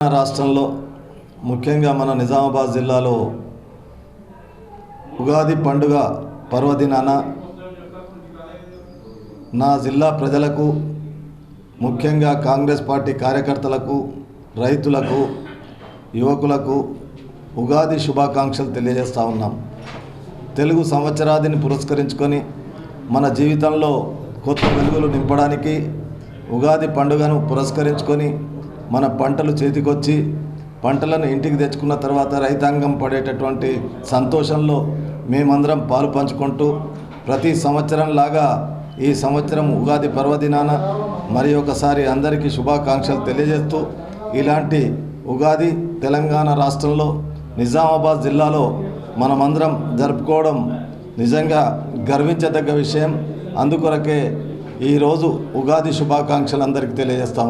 రాష్ట్రంలో ముఖ్యంగా మన నిజామాబాద్ జిల్లాలో ఉగాది పండుగ పర్వదినాన నా జిల్లా ప్రజలకు ముఖ్యంగా కాంగ్రెస్ పార్టీ కార్యకర్తలకు రైతులకు యువకులకు ఉగాది శుభాకాంక్షలు తెలియజేస్తూ ఉన్నాం. తెలుగు సంవత్సరాదిని పురస్కరించుకొని మన జీవితంలో కొత్త వెలుగులు నింపడానికి ఉగాది పండుగను పురస్కరించుకొని మన పంటలు చేతికొచ్చి పంటలను ఇంటికి తెచ్చుకున్న తర్వాత రైతాంగం పడేటటువంటి సంతోషంలో మేమందరం పాలు పంచుకుంటూ ప్రతి సంవత్సరం లాగా ఈ సంవత్సరం ఉగాది పర్వదినాన మరి ఒకసారి అందరికీ శుభాకాంక్షలు తెలియజేస్తూ ఇలాంటి ఉగాది తెలంగాణ రాష్ట్రంలో నిజామాబాద్ జిల్లాలో మనమందరం జరుపుకోవడం నిజంగా గర్వించదగ్గ విషయం. అందుకొరకే ఈరోజు ఉగాది శుభాకాంక్షలు అందరికీ తెలియజేస్తా ఉన్నాం